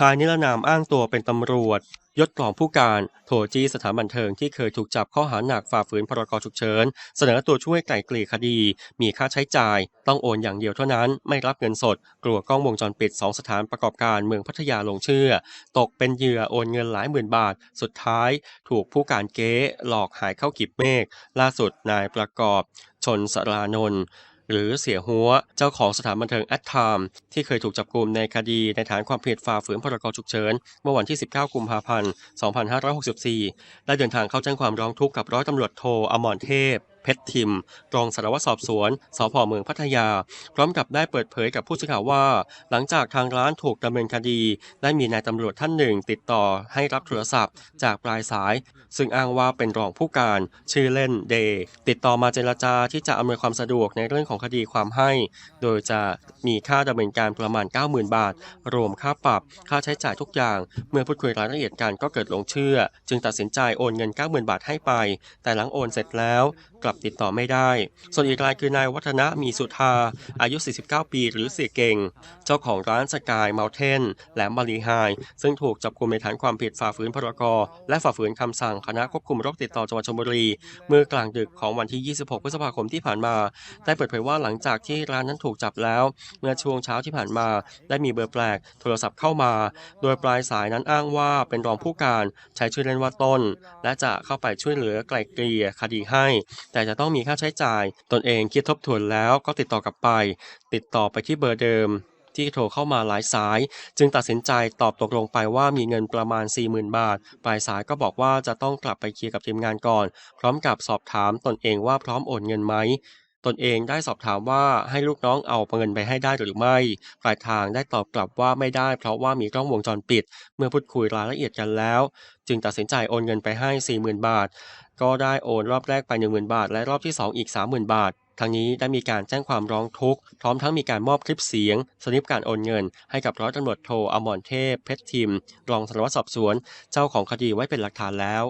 ชายนิรนามอ้างตัวเป็นตำรวจ ยศกองผู้การโทรจี้สถานบันเทิงที่เคยถูกจับข้อหาหนักฝ่าฝืนพรกฉุกเฉิน เสนอตัวช่วยไกล่เกลี่ยคดี มีค่าใช้จ่าย ต้องโอนอย่างเดียวเท่านั้น ไม่รับเงินสด กลัวกล้องวงจรปิด 2 สถานประกอบการเมืองพัทยาลงเชื่อ ตกเป็นเหยื่อโอนเงินหลายหมื่นบาท สุดท้าย ถูกผู้การเก๊หลอกหายเข้ากีบเมฆ ล่าสุดนายประกอบ ชนสรานนท์ หรือเสียหัว เจ้าของสถานบันเทิงแอดไทม์ที่เคยถูกจับกลุมในคดีในฐานความผิดฝ่าฝืนพรกฉุกเฉิน เมื่อวันที่ 19 กุมภาพันธ์ 2564 ได้เดินทางเข้าแจ้งความร้องทุกข์กับร้อยตำรวจโทอมรเทพ เพชรทิมรองสารวัตรสอบสวนสพเมืองพัทยา พร้อมกับได้เปิดเผยกับผู้สื่อข่าวว่า หลังจากทางร้านถูกดำเนินคดี ได้มีนายตำรวจท่านหนึ่ง ติดต่อให้รับโทรศัพท์จากปลายสาย ซึ่งอ้างว่าเป็นรองผู้การชื่อเล่นเดย์ติดต่อมาเจรจาที่จะอำนวยความสะดวกในเรื่องของคดีความให้ โดยจะมีค่าดำเนินการประมาณ 90,000 บาท รวมค่าปรับ ค่าใช้จ่ายทุกอย่าง เมื่อพูดคุยรายละเอียดกันก็เกิดหลงเชื่อ จึงตัดสินใจโอนเงิน 90,000 บาทให้ไป แต่หลังโอนเสร็จแล้วกลับติดต่อไม่ได้ ส่วนอีกรายคือนายวัฒนะมีสุธา อายุ 49 ปีหรือเสียเก่ง เจ้าของร้านสกายเมลเทนแหลมบาลีไฮซึ่งถูกจับกุมในฐานความผิดฝ่าฝืนพรกและฝ่าฝืนคำสั่งคณะควบคุมโรคติดต่อจังหวัดชลบุรี เมื่อกลางดึกของวันที่ 26 พฤษภาคมที่ผ่านมา ได้เปิดเผยว่าหลังจากที่ร้านนั้นถูกจับแล้ว เมื่อช่วงเช้าที่ผ่านมา ได้มีเบอร์แปลกโทรศัพท์เข้ามา โดยปลายสายนั้นอ้างว่าเป็นรองผู้การใช้ชื่อเล่นว่าต้น และจะเข้าไปช่วยเหลือไกล่เกลี่ยคดีให้แต่จะต้องมีค่าใช้จ่าย ตนเองคิดทบทวนแล้วก็ติดต่อกลับไป ติดต่อไปที่เบอร์เดิมที่โทรเข้ามาหลายสาย จึงตัดสินใจตอบตกลงไปว่ามีเงินประมาณ 40,000 บาท ปลายสายก็บอกว่าจะต้องกลับไปเคลียร์กับทีมงานก่อน พร้อมกับสอบถามตนเองว่าพร้อมโอนเงินไหม ตนเองได้สอบถามว่าให้ลูกน้องเอาเงินไปให้ได้หรือไม่ ปลายทางได้ตอบกลับว่าไม่ได้เพราะว่ามีกล้องวงจรปิด เมื่อพูดคุยรายละเอียดกันแล้ว จึงตัดสินใจโอนเงินไปให้ 40,000 บาท ก็ได้โอนรอบแรกไป 10,000 บาท และรอบที่ 2 อีก 30,000 บาททั้งนี้ได้มีการแจ้งความร้องทุกข์พร้อมทั้งมีการมอบคลิปเสียงสลิปการโอนเงิน ให้กับร้อยตำรวจโทอมรเทพเพชรทิม รองสารวัตรสอบสวน เจ้าของคดีไว้เป็นหลักฐานแล้ว